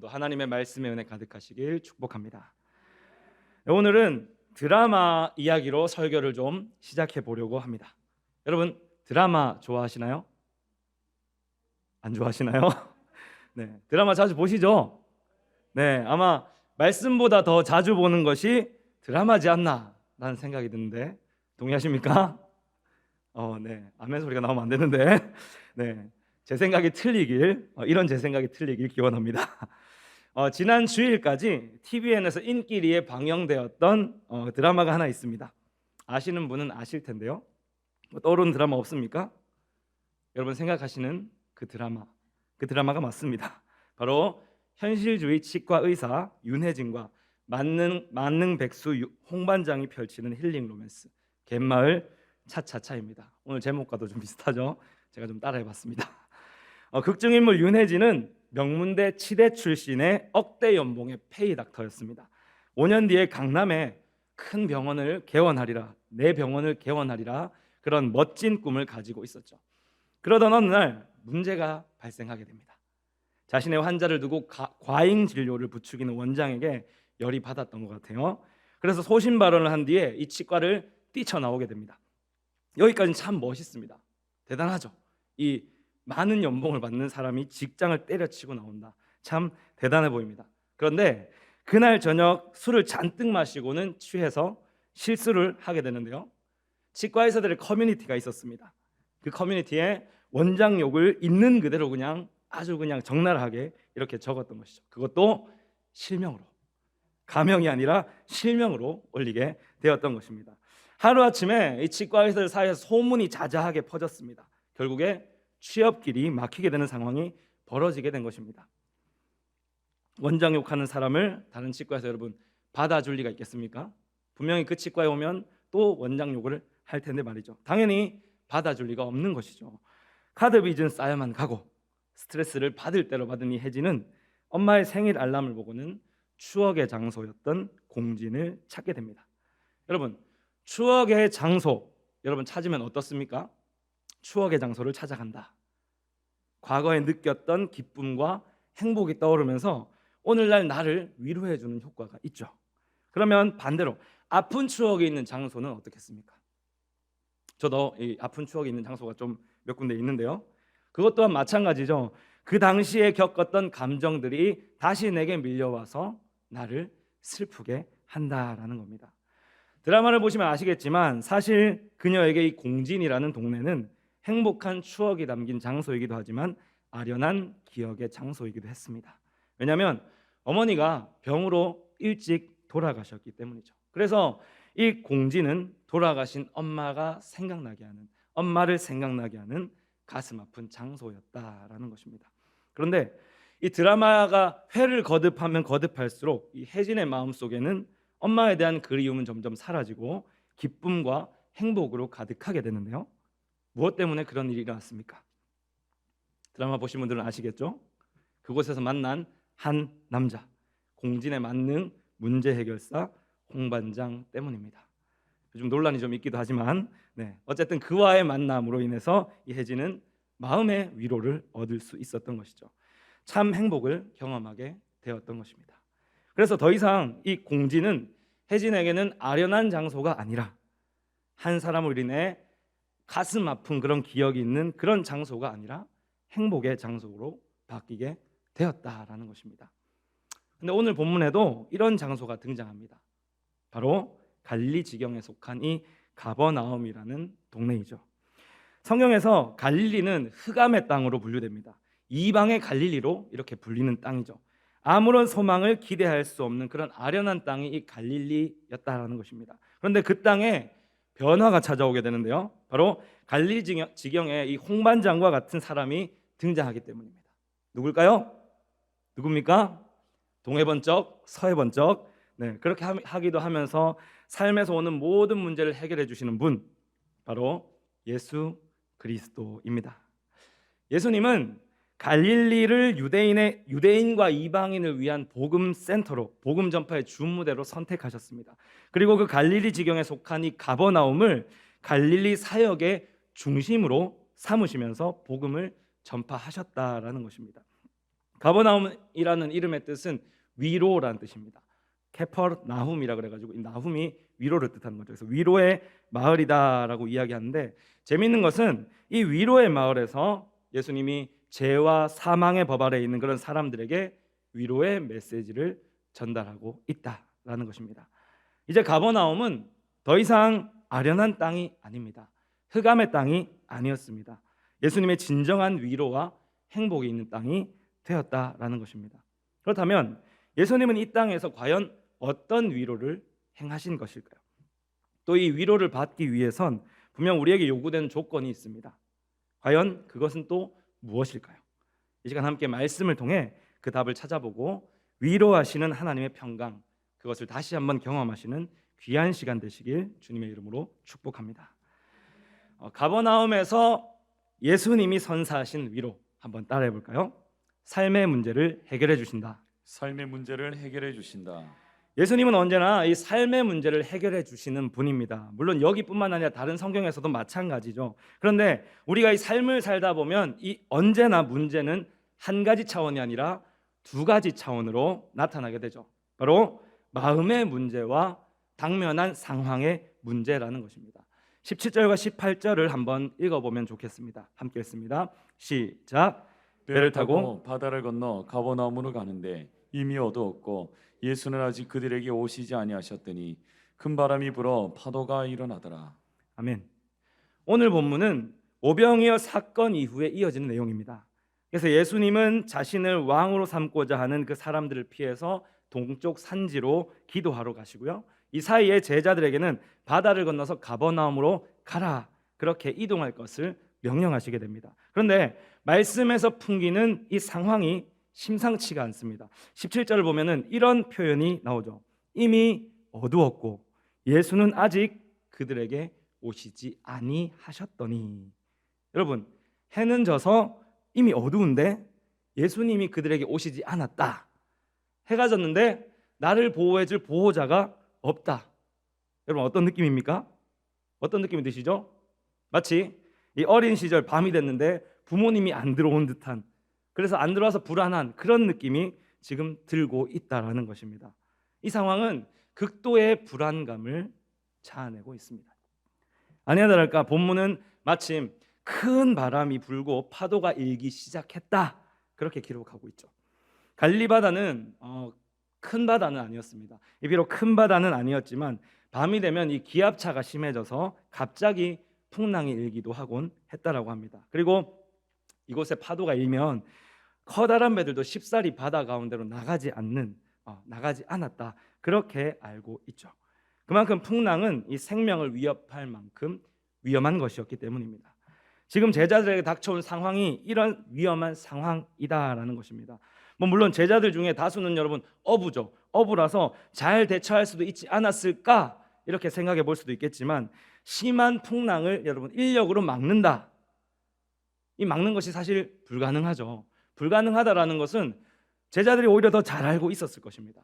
또 하나님의 말씀의 은혜 가득하시길 축복합니다. 오늘은 드라마 이야기로 설교를 좀 시작해 보려고 합니다. 여러분 드라마 좋아하시나요? 안 좋아하시나요? 네, 드라마 자주 보시죠? 네, 아마 말씀보다 더 자주 보는 것이 드라마지 않나라는 생각이 드는데 동의하십니까? 어, 네, 아멘 소리가 나오면 안 되는데, 네, 제 생각이 틀리길 어, 이런 제 생각이 틀리길 기원합니다. 어, 지난 주일까지 TVN에서 인기리에 방영되었던 어, 드라마가 하나 있습니다. 아시는 분은 아실 텐데요. 뭐 떠오르는 드라마 없습니까? 여러분 생각하시는 그 드라마, 그 드라마가 맞습니다. 바로 현실주의 치과 의사 윤혜진과 만능 만능 백수 유- 홍반장이 펼치는 힐링 로맨스 갯마을 차차차입니다. 오늘 제목과도 좀 비슷하죠? 제가 좀 따라해봤습니다. 어, 극중 인물 윤혜진은 명문대 치대 출신의 억대 연봉의 페이 닥터였습니다. 5년 뒤에 강남에 큰 병원을 개원하리라, 내 병원을 개원하리라 그런 멋진 꿈을 가지고 있었죠. 그러던 어느 날 문제가 발생하게 됩니다. 자신의 환자를 두고 가- 과잉 진료를 부추기는 원장에게 열이 받았던 것 같아요. 그래서 소신 발언을 한 뒤에 이 치과를 뛰쳐나오게 됩니다. 여기까지는 참 멋있습니다. 대단하죠. 이 많은 연봉을 받는 사람이 직장을 때려치고 나온다. 참 대단해 보입니다. 그런데 그날 저녁 술을 잔뜩 마시고는 취해서 실수를 하게 되는데요. 치과 의사들의 커뮤니티가 있었습니다. 그 커뮤니티에 원장 욕을 있는 그대로 그냥 아주 그냥 적나라하게 이렇게 적었던 것이죠. 그것도 실명으로 가명이 아니라 실명으로 올리게 되었던 것입니다. 하루 아침에 이 치과 의사들 사이에서 소문이 자자하게 퍼졌습니다. 결국에 취업 길이 막히게 되는 상황이 벌어지게 된 것입니다. 원장 욕하는 사람을 다른 치과에서 여러분 받아줄 리가 있겠습니까? 분명히 그 치과에 오면 또 원장 욕을 할 텐데 말이죠. 당연히 받아줄 리가 없는 것이죠. 카드 빚은 쌓여만 가고 스트레스를 받을 대로 받은 이 혜진은 엄마의 생일 알람을 보고는 추억의 장소였던 공진을 찾게 됩니다. 여러분 추억의 장소 여러분 찾으면 어떻습니까? 추억의 장소를 찾아간다. 과거에 느꼈던 기쁨과 행복이 떠오르면서 오늘날 나를 위로해 주는 효과가 있죠. 그러면 반대로 아픈 추억이 있는 장소는 어떻겠습니까? 저도 이 아픈 추억이 있는 장소가 좀 몇 군데 있는데요. 그것 또한 마찬가지죠. 그 당시에 겪었던 감정들이 다시 내게 밀려와서 나를 슬프게 한다라는 겁니다. 드라마를 보시면 아시겠지만 사실 그녀에게 이 공진이라는 동네는 행복한 추억이 담긴 장소이기도 하지만 아련한 기억의 장소이기도 했습니다. 왜냐하면 어머니가 병으로 일찍 돌아가셨기 때문이죠. 그래서 이 공진은 돌아가신 엄마가 생각나게 하는 엄마를 생각나게 하는 가슴 아픈 장소였다라는 것입니다. 그런데 이 드라마가 회를 거듭하면 거듭할수록 이 혜진의 마음 속에는 엄마에 대한 그리움은 점점 사라지고 기쁨과 행복으로 가득하게 되는데요. 무엇 때문에 그런 일이 일어났습니까? 드라마 보신 분들은 아시겠죠? 그곳에서 만난 한 남자 공진의 만능 문제 해결사 홍반장 때문입니다. 요즘 논란이 좀 있기도 하지만 네, 어쨌든 그와의 만남으로 인해서 이 혜진은 마음의 위로를 얻을 수 있었던 것이죠. 참 행복을 경험하게 되었던 것입니다. 그래서 더 이상 이 공진은 혜진에게는 아련한 장소가 아니라 한 사람을 인해 가슴 아픈 그런 기억이 있는 그런 장소가 아니라 행복의 장소로 바뀌게 되었다라는 것입니다. 근데 오늘 본문에도 이런 장소가 등장합니다. 바로 갈리 지경에 속한 이 가버나움이라는 동네이죠. 성경에서 갈릴리는 흑암의 땅으로 분류됩니다. 이방의 갈릴리로 이렇게 불리는 땅이죠. 아무런 소망을 기대할 수 없는 그런 아련한 땅이 이 갈릴리였다라는 것입니다. 그런데 그 땅에 변화가 찾아오게 되는데요. 바로 갈리 지경- 지경에 이 홍반장과 같은 사람이 등장하기 때문입니다. 누굴까요? 누굽니까? 동해 번쩍, 서해 번쩍. 네, 그렇게 하- 하기도 하면서 삶에서 오는 모든 문제를 해결해 주시는 분 바로 예수 그리스도입니다. 예수님은 갈릴리를 유대인의 유대인과 이방인을 위한 복음 센터로 복음 전파의 주무대로 선택하셨습니다. 그리고 그 갈릴리 지경에 속한 이 가버나움을 갈릴리 사역의 중심으로 삼으시면서 복음을 전파하셨다라는 것입니다. 가버나움이라는 이름의 뜻은 위로라는 뜻입니다. 케퍼 나훔이라 그래가지고 이 나훔이 위로를 뜻하는 거죠. 그래서 위로의 마을이다라고 이야기하는데 재미있는 것은 이 위로의 마을에서 예수님이 죄와 사망의 법 아래 있는 그런 사람들에게 위로의 메시지를 전달하고 있다라는 것입니다. 이제 가버나움은 더 이상 아련한 땅이 아닙니다. 흑암의 땅이 아니었습니다. 예수님의 진정한 위로와 행복이 있는 땅이 되었다라는 것입니다. 그렇다면 예수님은 이 땅에서 과연 어떤 위로를 행하신 것일까요? 또 이 위로를 받기 위해선 분명 우리에게 요구되는 조건이 있습니다. 과연 그것은 또 무엇일까요? 이 시간 함께 말씀을 통해 그 답을 찾아보고 위로하시는 하나님의 평강 그것을 다시 한번 경험하시는 귀한 시간 되시길 주님의 이름으로 축복합니다. 어, 가버나움에서 예수님이 선사하신 위로 한번 따라해 볼까요? 삶의 문제를 해결해 주신다. 삶의 문제를 해결해 주신다. 예수님은 언제나 이 삶의 문제를 해결해 주시는 분입니다. 물론 여기뿐만 아니라 다른 성경에서도 마찬가지죠. 그런데 우리가 이 삶을 살다 보면 이 언제나 문제는 한 가지 차원이 아니라 두 가지 차원으로 나타나게 되죠. 바로 마음의 문제와 당면한 상황의 문제라는 것입니다. 17절과 18절을 한번 읽어보면 좋겠습니다. 함께 읽습니다. 시작. 배를 타고 바다를 건너 가버나움으로 가는데 이미 어두웠고 예수는 아직 그들에게 오시지 아니하셨더니 큰 바람이 불어 파도가 일어나더라. 아멘. 오늘 본문은 오병이어 사건 이후에 이어지는 내용입니다. 그래서 예수님은 자신을 왕으로 삼고자 하는 그 사람들을 피해서 동쪽 산지로 기도하러 가시고요. 이 사이에 제자들에게는 바다를 건너서 가버나움으로 가라 그렇게 이동할 것을 명령하시게 됩니다. 그런데 말씀에서 풍기는 이 상황이 심상치가 않습니다. 17절을 보면은 이런 표현이 나오죠. 이미 어두웠고 예수는 아직 그들에게 오시지 아니하셨더니 여러분 해는 져서 이미 어두운데 예수님이 그들에게 오시지 않았다. 해가 졌는데 나를 보호해 줄 보호자가 없다. 여러분 어떤 느낌입니까? 어떤 느낌이 드시죠? 마치 이 어린 시절 밤이 됐는데 부모님이 안 들어온 듯한 그래서 안 들어와서 불안한 그런 느낌이 지금 들고 있다라는 것입니다. 이 상황은 극도의 불안감을 자아내고 있습니다. 아니나 다를까 본문은 마침 큰 바람이 불고 파도가 일기 시작했다 그렇게 기록하고 있죠. 갈리 바다는 어, 큰 바다는 아니었습니다. 이 비록 큰 바다는 아니었지만 밤이 되면 이 기압차가 심해져서 갑자기 풍랑이 일기도 하곤 했다라고 합니다. 그리고 이곳에 파도가 일면 커다란 배들도 쉽사리 바다 가운데로 나가지 않는 어, 나가지 않았다 그렇게 알고 있죠. 그만큼 풍랑은 이 생명을 위협할 만큼 위험한 것이었기 때문입니다. 지금 제자들에게 닥쳐온 상황이 이런 위험한 상황이다라는 것입니다. 뭐 물론 제자들 중에 다수는 여러분 어부죠. 어부라서 잘 대처할 수도 있지 않았을까 이렇게 생각해 볼 수도 있겠지만 심한 풍랑을 여러분 인력으로 막는다. 이 막는 것이 사실 불가능하죠. 불가능하다라는 것은 제자들이 오히려 더 잘 알고 있었을 것입니다.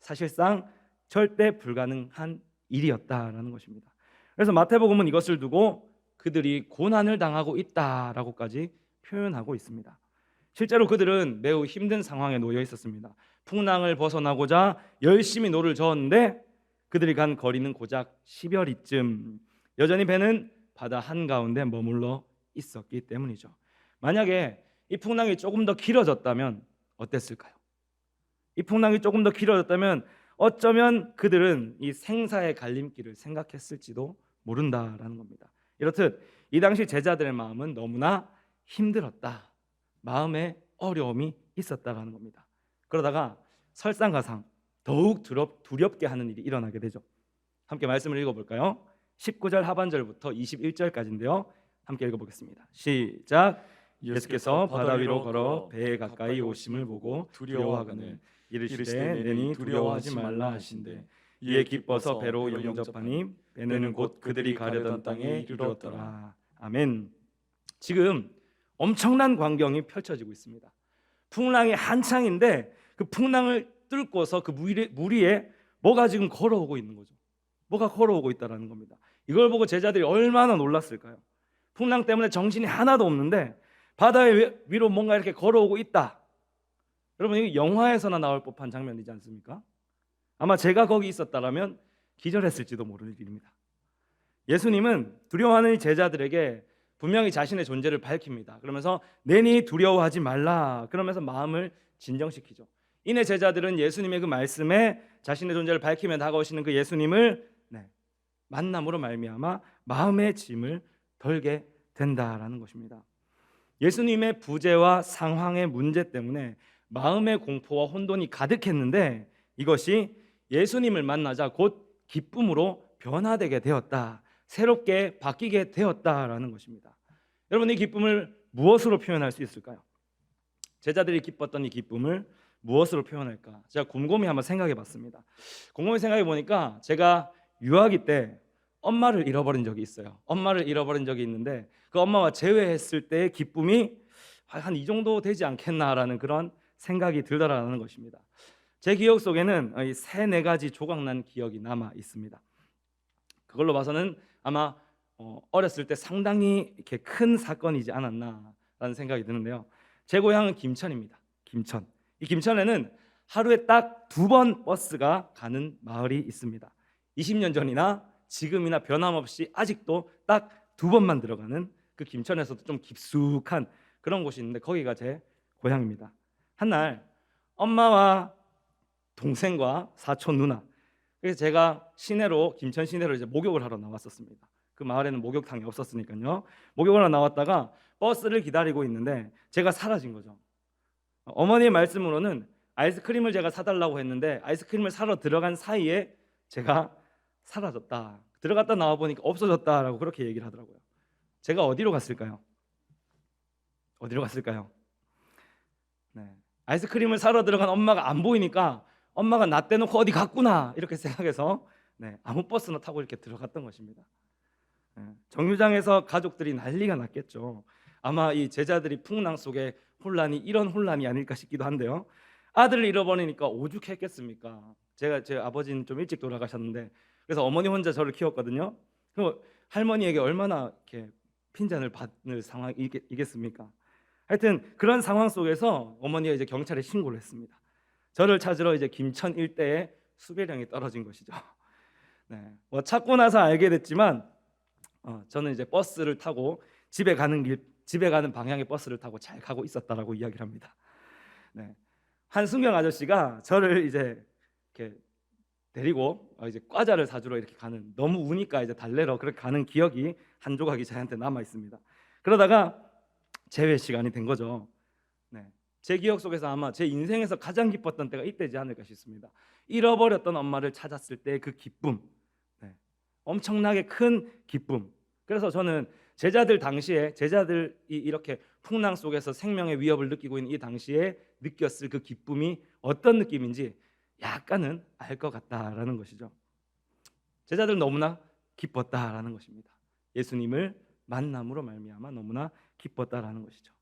사실상 절대 불가능한 일이었다라는 것입니다. 그래서 마태복음은 이것을 두고 그들이 고난을 당하고 있다라고까지 표현하고 있습니다. 실제로 그들은 매우 힘든 상황에 놓여 있었습니다. 풍랑을 벗어나고자 열심히 노를 저었는데 그들이 간 거리는 고작 10여리쯤 여전히 배는 바다 한가운데 머물러 있었기 때문이죠. 만약에 이 풍랑이 조금 더 길어졌다면 어땠을까요? 이 풍랑이 조금 더 길어졌다면 어쩌면 그들은 이 생사의 갈림길을 생각했을지도 모른다라는 겁니다. 이렇듯 이 당시 제자들의 마음은 너무나 힘들었다. 마음에 어려움이 있었다라는 겁니다. 그러다가 설상가상 더욱 두렵, 두렵게 하는 일이 일어나게 되죠. 함께 말씀을 읽어볼까요? 19절 하반절부터 21절까지인데요. 함께 읽어보겠습니다. 시작. 예수께서 바다 위로 걸어 배에 가까이 오심을 보고 두려워하거늘 이르시되 내니 두려워하지 말라 하신대 이에 기뻐서 배로 영접하니 배는 곧 그들이 가려던 땅에 이르렀더라. 아멘. 지금 엄청난 광경이 펼쳐지고 있습니다. 풍랑이 한창인데 그 풍랑을 뚫고서 그 위에 뭐가 지금 걸어오고 있는 거죠. 뭐가 걸어오고 있다라는 겁니다. 이걸 보고 제자들이 얼마나 놀랐을까요? 풍랑 때문에 정신이 하나도 없는데 바다의 위로 뭔가 이렇게 걸어오고 있다. 여러분 이거 영화에서나 나올 법한 장면이지 않습니까? 아마 제가 거기 있었다라면 기절했을지도 모르는 일입니다. 예수님은 두려워하는 이 제자들에게 분명히 자신의 존재를 밝힙니다. 그러면서 내니 두려워하지 말라. 그러면서 마음을 진정시키죠. 이내 제자들은 예수님의 그 말씀에 자신의 존재를 밝히며 다가오시는 그 예수님을 네, 만남으로 말미암아 마음의 짐을 덜게 된다라는 것입니다. 예수님의 부재와 상황의 문제 때문에 마음의 공포와 혼돈이 가득했는데 이것이 예수님을 만나자 곧 기쁨으로 변화되게 되었다. 새롭게 바뀌게 되었다라는 것입니다. 여러분 이 기쁨을 무엇으로 표현할 수 있을까요? 제자들이 기뻤던 이 기쁨을 무엇으로 표현할까? 제가 곰곰이 한번 생각해 봤습니다. 곰곰이 생각해 보니까 제가 유아기 때 엄마를 잃어버린 적이 있어요. 엄마를 잃어버린 적이 있는데 그 엄마와 재회했을 때의 기쁨이 한 이 정도 되지 않겠나라는 그런 생각이 들더라는 것입니다. 제 기억 속에는 세네 가지 조각난 기억이 남아 있습니다. 그걸로 봐서는 아마 어, 어렸을 때 상당히 이렇게 큰 사건이지 않았나라는 생각이 드는데요. 제 고향은 김천입니다. 김천. 이 김천에는 하루에 딱 두 번 버스가 가는 마을이 있습니다. 20년 전이나 지금이나 변함없이 아직도 딱 두 번만 들어가는 그 김천에서도 좀 깊숙한 그런 곳이 있는데 거기가 제 고향입니다. 한 날 엄마와 동생과 사촌 누나 그래서 제가 시내로 김천 시내로 이제 목욕을 하러 나왔었습니다. 그 마을에는 목욕탕이 없었으니까요. 목욕을 하러 나왔다가 버스를 기다리고 있는데 제가 사라진 거죠. 어머니의 말씀으로는 아이스크림을 제가 사달라고 했는데 아이스크림을 사러 들어간 사이에 제가 사라졌다. 들어갔다 나와 보니까 없어졌다라고 그렇게 얘기를 하더라고요. 제가 어디로 갔을까요? 어디로 갔을까요? 네. 아이스크림을 사러 들어간 엄마가 안 보이니까 엄마가 나 떼놓고 어디 갔구나 이렇게 생각해서 네, 아무 버스나 타고 이렇게 들어갔던 것입니다. 네, 정류장에서 가족들이 난리가 났겠죠. 아마 이 제자들이 풍랑 속에 혼란이 이런 혼란이 아닐까 싶기도 한데요. 아들을 잃어버리니까 오죽했겠습니까? 제가 제 아버지는 좀 일찍 돌아가셨는데 그래서 어머니 혼자 저를 키웠거든요. 그럼 할머니에게 얼마나 이렇게 핀잔을 받는 상황이겠습니까? 하여튼 그런 상황 속에서 어머니가 이제 경찰에 신고를 했습니다. 저를 찾으러 이제 김천 일대에 수배령이 떨어진 것이죠. 네, 뭐 찾고 나서 알게 됐지만 어, 저는 이제 버스를 타고 집에 가는 길 집에 가는 방향의 버스를 타고 잘 가고 있었다라고 이야기를 합니다. 네, 한순경 아저씨가 저를 이제 이렇게 데리고 어, 이제 과자를 사주러 이렇게 가는 너무 우니까 이제 달래러 그렇게 가는 기억이 한 조각이 저한테 남아 있습니다. 그러다가 재회 시간이 된 거죠. 네. 제 기억 속에서 아마 제 인생에서 가장 기뻤던 때가 이때지 않을까 싶습니다. 잃어버렸던 엄마를 찾았을 때 그 기쁨, 네. 엄청나게 큰 기쁨. 그래서 저는 제자들 당시에 제자들이 이렇게 풍랑 속에서 생명의 위협을 느끼고 있는 이 당시에 느꼈을 그 기쁨이 어떤 느낌인지 약간은 알 것 같다라는 것이죠. 제자들 너무나 기뻤다라는 것입니다. 예수님을 만남으로 말미암아 너무나 기뻤다라는 것이죠.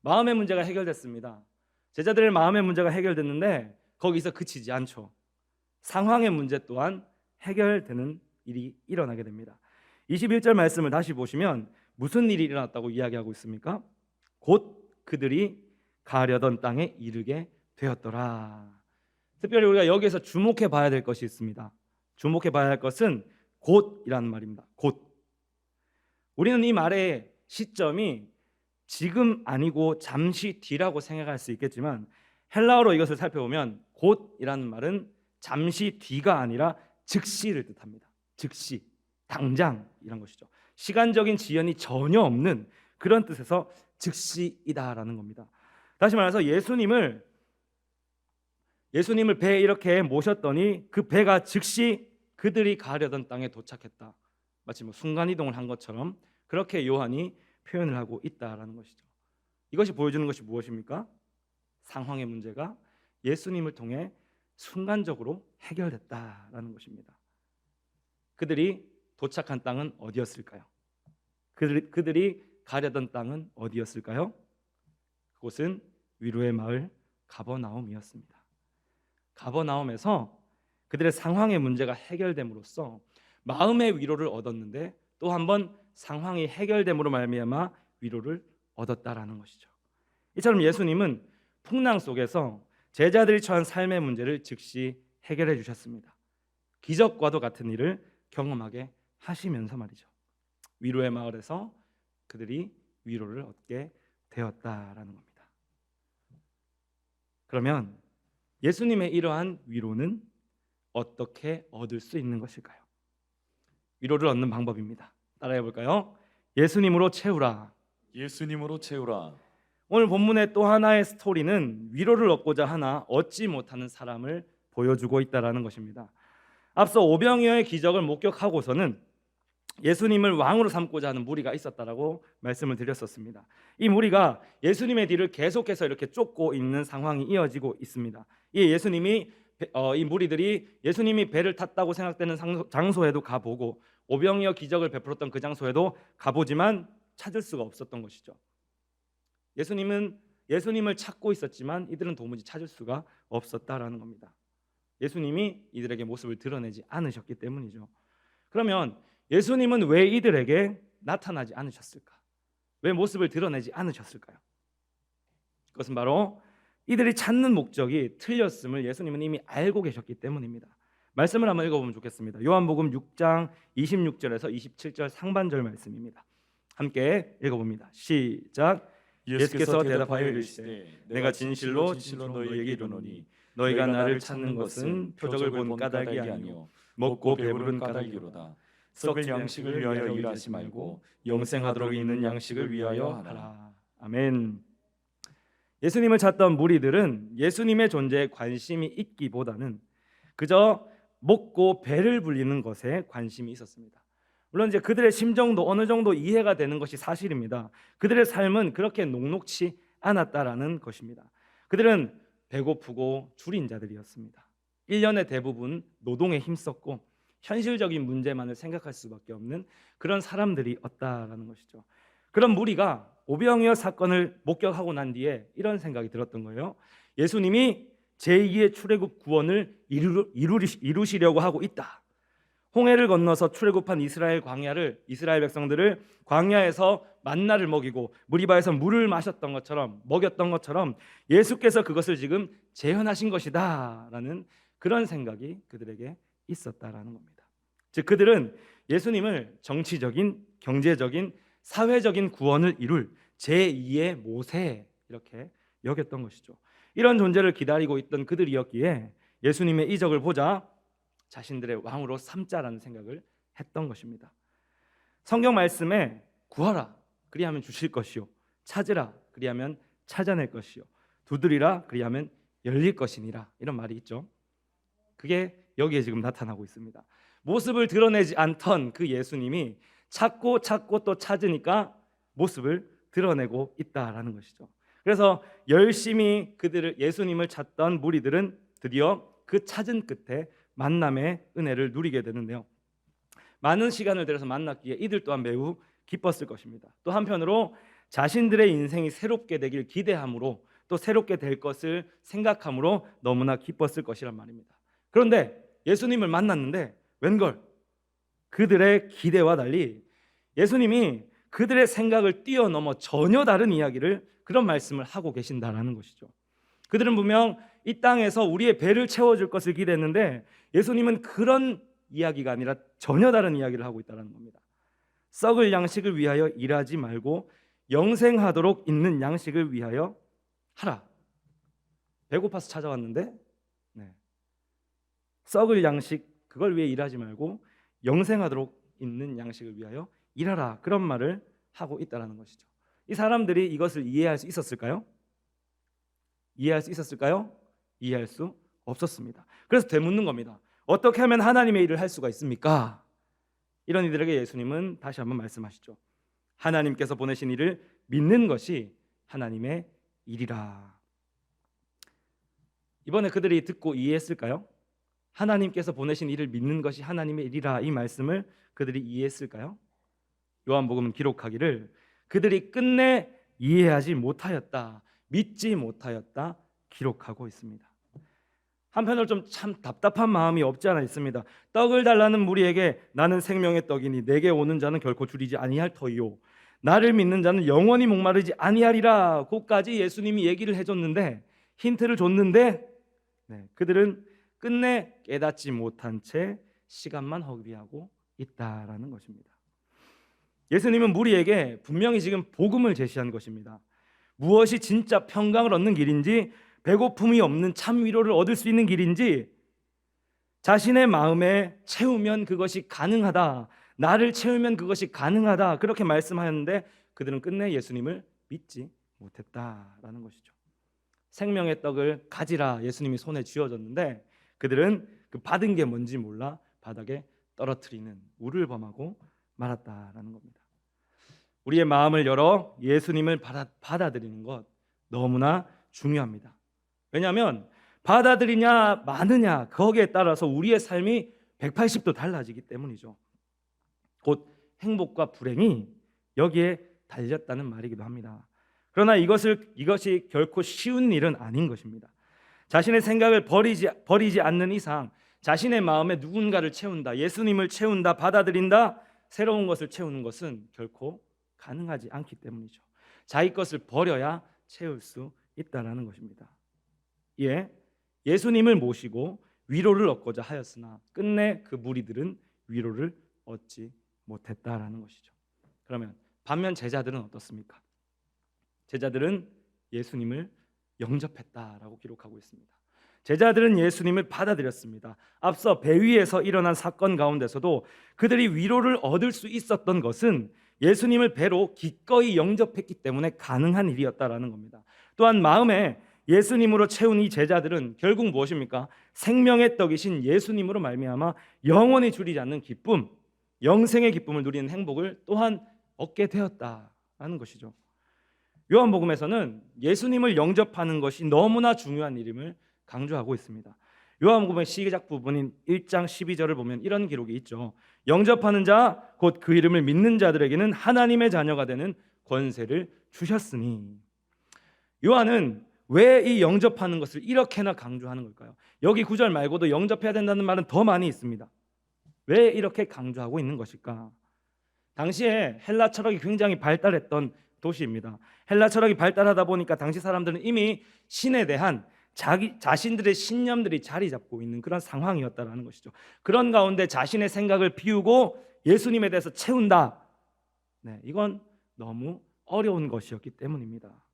마음의 문제가 해결됐습니다. 제자들의 마음의 문제가 해결됐는데 거기서 그치지 않죠. 상황의 문제 또한 해결되는 일이 일어나게 됩니다. 21절 말씀을 다시 보시면 무슨 일이 일어났다고 이야기하고 있습니까? 곧 그들이 가려던 땅에 이르게 되었더라. 특별히 우리가 여기에서 주목해 봐야 될 것이 있습니다. 주목해 봐야 할 것은 곧이라는 말입니다. 곧. 우리는 이 말의 시점이 지금 아니고 잠시 뒤라고 생각할 수 있겠지만 헬라어로 이것을 살펴보면 곧이라는 말은 잠시 뒤가 아니라 즉시를 뜻합니다. 즉시, 당장 이런 것이죠. 시간적인 지연이 전혀 없는 그런 뜻에서 즉시이다라는 겁니다. 다시 말해서 예수님을 예수님을 배에 이렇게 모셨더니 그 배가 즉시 그들이 가려던 땅에 도착했다. 마치 뭐 순간 이동을 한 것처럼 그렇게 요한이 표현을 하고 있다라는 것이죠. 이것이 보여주는 것이 무엇입니까? 상황의 문제가 예수님을 통해 순간적으로 해결됐다라는 것입니다. 그들이 도착한 땅은 어디였을까요? 그들, 그들이 가려던 땅은 어디였을까요? 그곳은 위로의 마을 가버나움이었습니다. 가버나움에서 그들의 상황의 문제가 해결됨으로써 마음의 위로를 얻었는데 또 한 번 상황이 해결됨으로 말미암아 위로를 얻었다라는 것이죠. 이처럼 예수님은 풍랑 속에서 제자들이 처한 삶의 문제를 즉시 해결해 주셨습니다. 기적과도 같은 일을 경험하게 하시면서 말이죠. 위로의 마을에서 그들이 위로를 얻게 되었다라는 겁니다. 그러면 예수님의 이러한 위로는 어떻게 얻을 수 있는 것일까요? 위로를 얻는 방법입니다. 따라해 볼까요? 예수님으로 채우라. 예수님으로 채우라. 오늘 본문의 또 하나의 스토리는 위로를 얻고자 하나 얻지 못하는 사람을 보여주고 있다라는 것입니다. 앞서 오병이어의 기적을 목격하고서는 예수님을 왕으로 삼고자 하는 무리가 있었다라고 말씀을 드렸었습니다. 이 무리가 예수님의 뒤를 계속해서 이렇게 쫓고 있는 상황이 이어지고 있습니다. 이 예수님이 배- 어, 이 무리들이 예수님이 배를 탔다고 생각되는 장소에도 가보고 오병이어 기적을 베풀었던 그 장소에도 가보지만 찾을 수가 없었던 것이죠. 예수님은 예수님을 찾고 있었지만 이들은 도무지 찾을 수가 없었다라는 겁니다. 예수님이 이들에게 모습을 드러내지 않으셨기 때문이죠. 그러면 예수님은 왜 이들에게 나타나지 않으셨을까? 왜 모습을 드러내지 않으셨을까요? 그것은 바로 이들이 찾는 목적이 틀렸음을 예수님은 이미 알고 계셨기 때문입니다. 말씀을 한번 읽어보면 좋겠습니다. 요한복음 6장 26절에서 27절 상반절 말씀입니다. 함께 읽어봅니다. 시작. 예수께서 대답하여 이르시되 내가 진실로 진실로 너희에게 이르노니 너희가 나를 찾는 것은 표적을 본 까닭이 아니요 먹고 배부른 까닭이로다. 썩을 양식을 위하여 일하지 말고 영생하도록 있는 양식을 위하여 하라. 아멘. 예수님을 찾던 무리들은 예수님의 존재에 관심이 있기보다는 그저 먹고 배를 불리는 것에 관심이 있었습니다. 물론 이제 그들의 심정도 어느 정도 이해가 되는 것이 사실입니다. 그들의 삶은 그렇게 녹록치 않았다라는 것입니다. 그들은 배고프고 줄인 자들이었습니다. 1년의 대부분 노동에 힘썼고 현실적인 문제만을 생각할 수밖에 없는 그런 사람들이었다라는 것이죠. 그런 무리가 오병이어 사건을 목격하고 난 뒤에 이런 생각이 들었던 거예요. 예수님이 제2의 출애굽 구원을 이루, 이루시려고 하고 있다. 홍해를 건너서 출애굽한 이스라엘 광야를 이스라엘 백성들을 광야에서 만나를 먹이고 무리바에서 물을 마셨던 것처럼 먹였던 것처럼 예수께서 그것을 지금 재현하신 것이다라는 그런 생각이 그들에게 있었다라는 겁니다. 즉 그들은 예수님을 정치적인, 경제적인, 사회적인 구원을 이룰 제2의 모세 이렇게 여겼던 것이죠. 이런 존재를 기다리고 있던 그들이었기에 예수님의 이적을 보자 자신들의 왕으로 삼자라는 생각을 했던 것입니다. 성경 말씀에 구하라 그리하면 주실 것이요 찾으라 그리하면 찾아낼 것이요 두드리라 그리하면 열릴 것이니라 이런 말이 있죠. 그게 여기에 지금 나타나고 있습니다. 모습을 드러내지 않던 그 예수님이 찾고 찾고 또 찾으니까 모습을 드러내고 있다라는 것이죠. 그래서 열심히 그들을 예수님을 찾던 무리들은 드디어 그 찾은 끝에 만남의 은혜를 누리게 되는데요. 많은 시간을 들여서 만났기에 이들 또한 매우 기뻤을 것입니다. 또 한편으로 자신들의 인생이 새롭게 되길 기대함으로 또 새롭게 될 것을 생각함으로 너무나 기뻤을 것이란 말입니다. 그런데 예수님을 만났는데 웬걸 그들의 기대와 달리 예수님이 그들의 생각을 뛰어넘어 전혀 다른 이야기를 그런 말씀을 하고 계신다라는 것이죠. 그들은 분명 이 땅에서 우리의 배를 채워줄 것을 기대했는데 예수님은 그런 이야기가 아니라 전혀 다른 이야기를 하고 있다는 겁니다. 썩을 양식을 위하여 일하지 말고 영생하도록 있는 양식을 위하여 하라. 배고파서 찾아왔는데 네. 썩을 양식 그걸 위해 일하지 말고 영생하도록 있는 양식을 위하여 일하라 그런 말을 하고 있다라는 것이죠. 이 사람들이 이것을 이해할 수 있었을까요? 이해할 수 있었을까요? 이해할 수 없었습니다. 그래서 되묻는 겁니다. 어떻게 하면 하나님의 일을 할 수가 있습니까? 이런 이들에게 예수님은 다시 한번 말씀하시죠. 하나님께서 보내신 일을 믿는 것이 하나님의 일이라. 이번에 그들이 듣고 이해했을까요? 하나님께서 보내신 일을 믿는 것이 하나님의 일이라 이 말씀을 그들이 이해했을까요? 요한복음은 기록하기를 그들이 끝내 이해하지 못하였다, 믿지 못하였다 기록하고 있습니다. 한편으로 좀 참 답답한 마음이 없지 않아 있습니다. 떡을 달라는 무리에게 나는 생명의 떡이니 내게 오는 자는 결코 줄이지 아니할 터이요. 나를 믿는 자는 영원히 목마르지 아니하리라. 고까지 예수님이 얘기를 해줬는데 힌트를 줬는데 네, 그들은 끝내 깨닫지 못한 채 시간만 허비하고 있다라는 것입니다. 예수님은 무리에게 분명히 지금 복음을 제시한 것입니다. 무엇이 진짜 평강을 얻는 길인지 배고픔이 없는 참 위로를 얻을 수 있는 길인지 자신의 마음에 채우면 그것이 가능하다. 나를 채우면 그것이 가능하다. 그렇게 말씀하였는데 그들은 끝내 예수님을 믿지 못했다라는 것이죠. 생명의 떡을 가지라 예수님이 손에 쥐어줬는데 그들은 그 받은 게 뭔지 몰라 바닥에 떨어뜨리는 우를 범하고 말았다라는 겁니다. 우리의 마음을 열어 예수님을 받아, 받아 들이는 것 너무나 중요합니다. 왜냐하면 받아들이냐 마느냐 거기에 따라서 우리의 삶이 180도 달라지기 때문이죠. 곧 행복과 불행이 여기에 달렸다는 말이기도 합니다. 그러나 이것을 이것이 결코 쉬운 일은 아닌 것입니다. 자신의 생각을 버리지 버리지 않는 이상 자신의 마음에 누군가를 채운다, 예수님을 채운다, 받아들인다, 새로운 것을 채우는 것은 결코 가능하지 않기 때문이죠. 자기 것을 버려야 채울 수 있다라는 것입니다. 예, 예수님을 모시고 위로를 얻고자 하였으나 끝내 그 무리들은 위로를 얻지 못했다라는 것이죠. 그러면 반면 제자들은 어떻습니까? 제자들은 예수님을 영접했다라고 기록하고 있습니다. 제자들은 예수님을 받아들였습니다. 앞서 배 위에서 일어난 사건 가운데서도 그들이 위로를 얻을 수 있었던 것은 예수님을 배로 기꺼이 영접했기 때문에 가능한 일이었다라는 겁니다. 또한 마음에 예수님으로 채운 이 제자들은 결국 무엇입니까? 생명의 떡이신 예수님으로 말미암아 영원히 줄이지 않는 기쁨, 영생의 기쁨을 누리는 행복을 또한 얻게 되었다라는 것이죠. 요한복음에서는 예수님을 영접하는 것이 너무나 중요한 일임을 강조하고 있습니다. 요한복음의 시작 부분인 1장 12절을 보면 이런 기록이 있죠. 영접하는 자 곧 그 이름을 믿는 자들에게는 하나님의 자녀가 되는 권세를 주셨으니 요한은 왜 이 영접하는 것을 이렇게나 강조하는 걸까요? 여기 구절 말고도 영접해야 된다는 말은 더 많이 있습니다. 왜 이렇게 강조하고 있는 것일까? 당시에 헬라 철학이 굉장히 발달했던 도시입니다. 헬라 철학이 발달하다 보니까 당시 사람들은 이미 신에 대한 자기 자신들의 신념들이 자리 잡고 있는 그런 상황이었다라는 것이죠. 그런 가운데 자신의 생각을 비우고 예수님에 대해서 채운다. 네, 이건 너무 어려운 것이었기 때문입니다.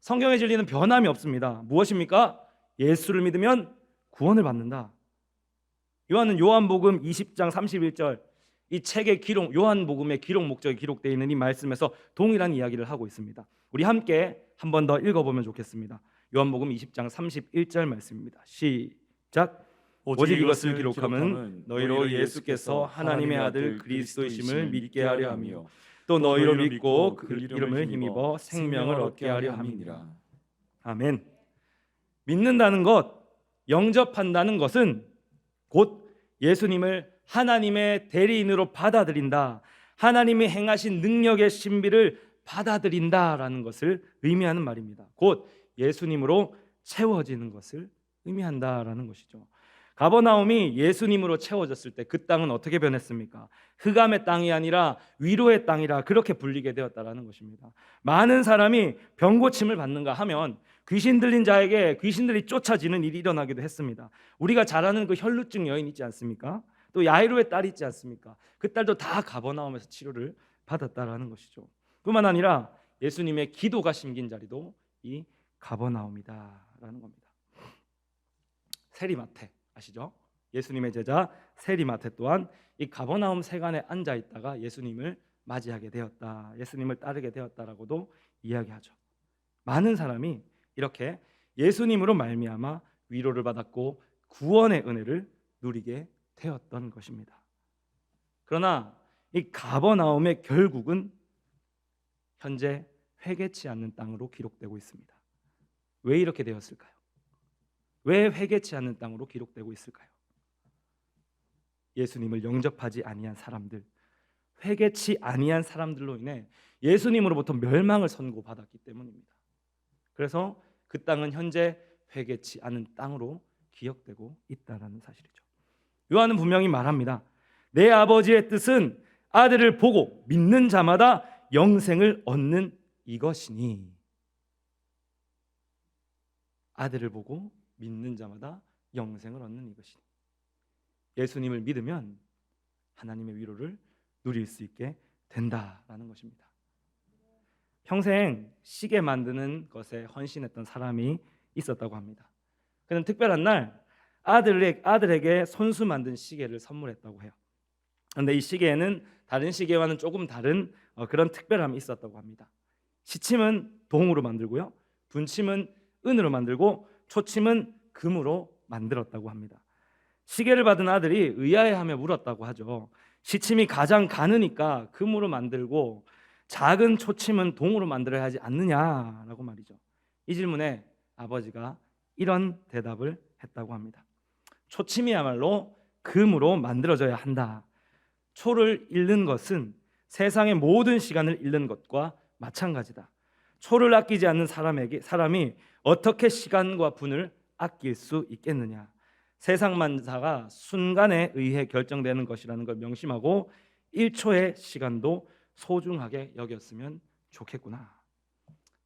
성경의 진리는 변함이 없습니다. 무엇입니까? 예수를 믿으면 구원을 받는다. 요한은 요한복음 20장 31절 이 책의 기록 요한복음의 기록 목적이 기록되어 있는 이 말씀에서 동일한 이야기를 하고 있습니다. 우리 함께 한 번 더 읽어 보면 좋겠습니다. 요한복음 20장 31절 말씀입니다. 시작. 오직 이것을 기록함은 너희로 예수께서 하나님의 아들 그리스도이심을 믿게 하려 함이요 또 너희로 믿고 그 이름을 힘입어 생명을 얻게 하려 함이니라. 아멘. 믿는다는 것, 영접한다는 것은 곧 예수님을 하나님의 대리인으로 받아들인다. 하나님이 행하신 능력의 신비를 받아들인다라는 것을 의미하는 말입니다. 곧 예수님으로 채워지는 것을 의미한다라는 것이죠. 가버나움이 예수님으로 채워졌을 때 그 땅은 어떻게 변했습니까? 흑암의 땅이 아니라 위로의 땅이라 그렇게 불리게 되었다라는 것입니다. 많은 사람이 병 고침을 받는가 하면 귀신 들린 자에게 귀신들이 쫓아지는 일이 일어나기도 했습니다. 우리가 잘 아는 그 혈루증 여인 있지 않습니까? 또 야이로의 딸 있지 않습니까? 그 딸도 다 가버나움에서 치료를 받았다라는 것이죠. 뿐만 아니라 예수님의 기도가 심긴 자리도 이 가버나움이다라는 겁니다. 세리마테 아시죠? 예수님의 제자 세리마테 또한 이 가버나움 세간에 앉아 있다가 예수님을 맞이하게 되었다. 예수님을 따르게 되었다라고도 이야기하죠. 많은 사람이 이렇게 예수님으로 말미암아 위로를 받았고 구원의 은혜를 누리게 되었던 것입니다. 그러나 이 가버나움의 결국은 현재 회개치 않는 땅으로 기록되고 있습니다. 왜 이렇게 되었을까요? 왜 회개치 않는 땅으로 기록되고 있을까요? 예수님을 영접하지 아니한 사람들, 회개치 아니한 사람들로 인해 예수님으로부터 멸망을 선고받았기 때문입니다. 그래서 그 땅은 현재 회개치 않은 땅으로 기억되고 있다라는 사실이죠. 요한은 분명히 말합니다. 내 아버지의 뜻은 아들을 보고 믿는 자마다 영생을 얻는 이것이니 아들을 보고 믿는 자마다 영생을 얻는 이것이니 예수님을 믿으면 하나님의 위로를 누릴 수 있게 된다라는 것입니다. 평생 시계 만드는 것에 헌신했던 사람이 있었다고 합니다. 그는 특별한 날 아들에, 아들에게 손수 만든 시계를 선물했다고 해요. 그런데 이 시계에는 다른 시계와는 조금 다른 어, 그런 특별함이 있었다고 합니다. 시침은 동으로 만들고요, 분침은 은으로 만들고 초침은 금으로 만들었다고 합니다. 시계를 받은 아들이 의아해하며 물었다고 하죠. 시침이 가장 가느니까 금으로 만들고 작은 초침은 동으로 만들어야 하지 않느냐라고 말이죠. 이 질문에 아버지가 이런 대답을 했다고 합니다. 초침이야말로 금으로 만들어져야 한다. 초를 잃는 것은 세상의 모든 시간을 잃는 것과 마찬가지다. 초를 아끼지 않는 사람에게 사람이 어떻게 시간과 분을 아낄 수 있겠느냐? 세상 만사가 순간에 의해 결정되는 것이라는 걸 명심하고 1초의 시간도 소중하게 여겼으면 좋겠구나.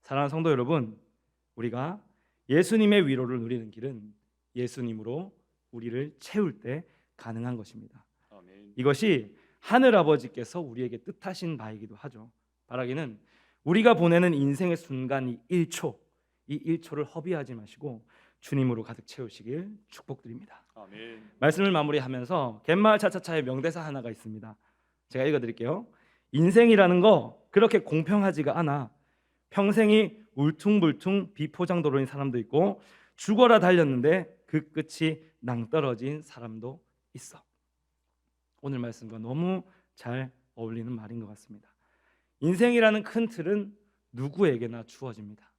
사랑하는 성도 여러분, 우리가 예수님의 위로를 누리는 길은 예수님으로 우리를 채울 때 가능한 것입니다. 아멘. 이것이 하늘 아버지께서 우리에게 뜻하신 바이기도 하죠. 바라기는 우리가 보내는 인생의 순간 이 1초, 이 1초를 허비하지 마시고 주님으로 가득 채우시길 축복드립니다. 아멘. 말씀을 마무리하면서 갯마을 차차차의 명대사 하나가 있습니다. 제가 읽어 드릴게요. 인생이라는 거 그렇게 공평하지가 않아. 평생이 울퉁불퉁 비포장도로인 사람도 있고 죽어라 달렸는데 그 끝이 낭떠러진 사람도 있어. 오늘 말씀과 너무 잘 어울리는 말인 것 같습니다. 인생이라는 큰 틀은 누구에게나 주어집니다.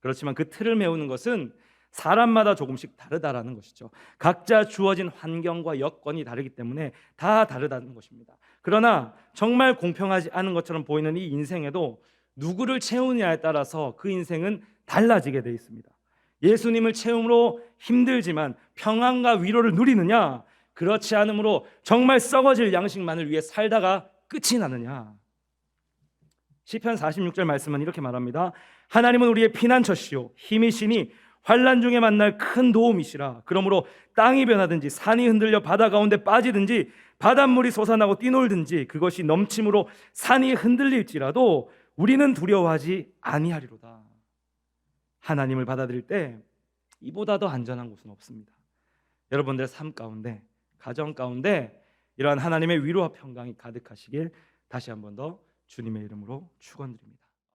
그렇지만 그 틀을 메우는 것은 사람마다 조금씩 다르다라는 것이죠. 각자 주어진 환경과 여건이 다르기 때문에 다 다르다는 것입니다. 그러나 정말 공평하지 않은 것처럼 보이는 이 인생에도 누구를 채우느냐에 따라서 그 인생은 달라지게 돼 있습니다. 예수님을 채움으로 힘들지만 평안과 위로를 누리느냐? 그렇지 않으므로 정말 썩어질 양식만을 위해 살다가 끝이 나느냐? 시편 46절 말씀은 이렇게 말합니다. 하나님은 우리의 피난처시요 힘이시니 환란 중에 만날 큰 도움이시라. 그러므로 땅이 변하든지 산이 흔들려 바다 가운데 빠지든지 바닷물이 솟아나고 뛰놀든지 그것이 넘침으로 산이 흔들릴지라도 우리는 두려워하지 아니하리로다. 하나님을 받아들일 때 이보다 더 안전한 곳은 없습니다. 여러분들의 삶 가운데 가정 가운데 이러한 하나님의 위로와 평강이 가득하시길 다시 한 번 더 주님의 이름으로 축원드립니다.